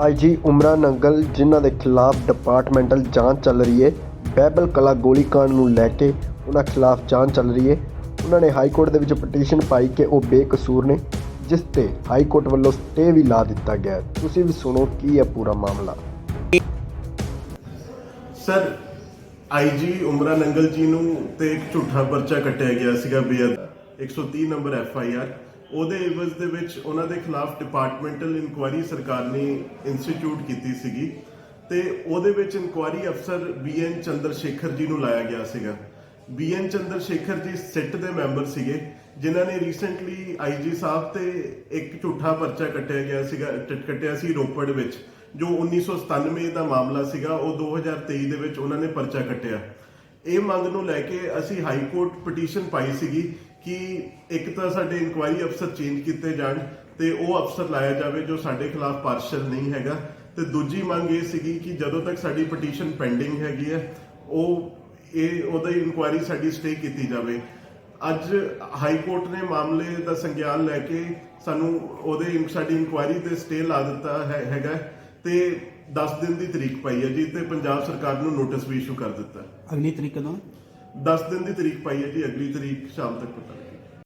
IG ਉਮਰਾ Nangal, ਜਿਨ੍ਹਾਂ ਦੇ ਖਿਲਾਫ ਡਿਪਾਰਟਮੈਂਟਲ ਜਾਂਚ ਚੱਲ ਰਹੀ ਹੈ ਬੈਬਲ ਕਲਾ ਗੋਲੀकांड ਨੂੰ ਲੈ ਕੇ ਉਹਨਾਂ ਖਿਲਾਫ ਜਾਂਚ ਚੱਲ ਰਹੀ ਹੈ ਉਹਨਾਂ ਨੇ ਹਾਈ ਕੋਰਟ ਦੇ ਵਿੱਚ ਪਟੀਸ਼ਨ ਪਾਈ ਕਿ ਉਹ ਬੇਕਸੂਰ ਨੇ, ਜਿਸ ਤੇ ਹਾਈ ਕੋਰਟ ਵੱਲੋਂ ਸਟੇ ਵੀ ਲਾ ਦਿੱਤਾ ਗਿਆ ਹੈ। ਤੁਸੀਂ ਵੀ ਸੁਣੋ ਕੀ ਹੈ ਪੂਰਾ ਮਾਮਲਾ। ਸਰ, ਆਈਜੀ ਉਮਰਾ ਨੰਗਲ ਜੀ ਨੂੰ ਤੇ ਇੱਕ ਝੂਠਾ ਪਰਚਾ ਕੱਟਿਆ ਗਿਆ ਸੀਗਾ ਬੇਅਦ 130 ਨੰਬਰ ਐਫ ਆਈ ਆਰ। ਉਹਦੇ ਇਵਜ਼ ਦੇ ਵਿੱਚ ਉਹਨਾਂ ਦੇ ਖਿਲਾਫ ਡਿਪਾਰਟਮੈਂਟਲ ਇਨਕੁਆਇਰੀ ਸਰਕਾਰ ਨੇ ਇੰਸਟੀਚਿਊਟ ਕੀਤੀ ਸੀਗੀ ਤੇ ਉਹਦੇ ਵਿੱਚ ਇਨਕੁਆਇਰੀ ਅਫਸਰ ਬੀ ਚੰਦਰ ਸ਼ੇਖਰ ਜੀ ਨੂੰ ਲਾਇਆ ਗਿਆ ਸੀਗਾ। ਬੀ ਚੰਦਰ ਸ਼ੇਖਰ ਜੀ ਸਿੱਟ ਦੇ ਮੈਂਬਰ ਸੀਗੇ, ਜਿਨ੍ਹਾਂ ਨੇ ਰੀਸੈਂਟਲੀ ਆਈਜੀ ਸਾਹਿਬ ਤੇ ਇੱਕ ਝੂਠਾ ਪਰਚਾ ਕੱਟਿਆ ਗਿਆ ਸੀਗਾ ਟ- ਕੱਟਿਆ ਸੀ ਰੋਪੜ ਵਿੱਚ, ਜੋ 1997 ਦਾ ਮਾਮਲਾ ਸੀਗਾ, ਉਹ 2023 ਦੇ ਵਿੱਚ ਉਹਨਾਂ ਨੇ ਪਰਚਾ ਕੱਟਿਆ। ਇਹ ਮੰਗ ਨੂੰ ਲੈ ਕੇ ਅਸੀਂ ਹਾਈ ਕੋਰਟ ਪਟੀਸ਼ਨ ਪਾਈ ਸੀਗੀ ਕਿ ਇੱਕ ਤਾਂ ਸਾਡੇ ਇਨਕੁਆਇਰੀ ਅਫਸਰ ਚੇਂਜ ਕੀਤੇ ਜਾਣ ਤੇ ਉਹ ਅਫਸਰ ਲਾਇਆ ਜਾਵੇ ਜੋ ਸਾਡੇ ਖਿਲਾਫ ਪਾਰਸ਼ਲ ਨਹੀਂ ਹੈਗਾ। ਤੇ ਦੂਜੀ ਮੰਗ ਇਹ ਸੀਗੀ ਕਿ ਜਦੋਂ ਤੱਕ ਸਾਡੀ ਪਟੀਸ਼ਨ ਪੈਂਡਿੰਗ ਹੈਗੀ ਹੈ, ਉਹ ਇਹ ਉਹਦੀ ਇਨਕੁਆਇਰੀ ਸਾਡੀ ਸਟੇ ਕੀਤੀ ਜਾਵੇ। ਅੱਜ ਹਾਈ ਕੋਰਟ ਨੇ ਮਾਮਲੇ ਦਾ ਸੰਗਿਆਨ ਲੈ ਕੇ ਸਾਨੂੰ ਉਹਦੇ ਸਾਡੀ ਇਨਕੁਆਇਰੀ ਤੇ ਸਟੇ ਲਾ ਦਿੱਤਾ ਹੈ, ਹੈਗਾ। ਤੇ 10 ਦਿਨ ਦੀ ਤਰੀਕ ਪਾਈ ਹੈ ਜੀ ਤੇ ਪੰਜਾਬ ਸਰਕਾਰ ਨੂੰ ਨੋਟਿਸ ਵੀ ਇਸ਼ੂ ਕਰ ਦਿੱਤਾ। ਅਗਲੀ ਤਰੀਕ ਕਦੋਂ 10 ਦਿਨ ਦੀ ਤਰੀਕ ਪਾਈ ਹੈ ਜੀ ਅਗਲੀ ਤਰੀਕ ਸ਼ਾਮ ਤੱਕ ਪਤਾ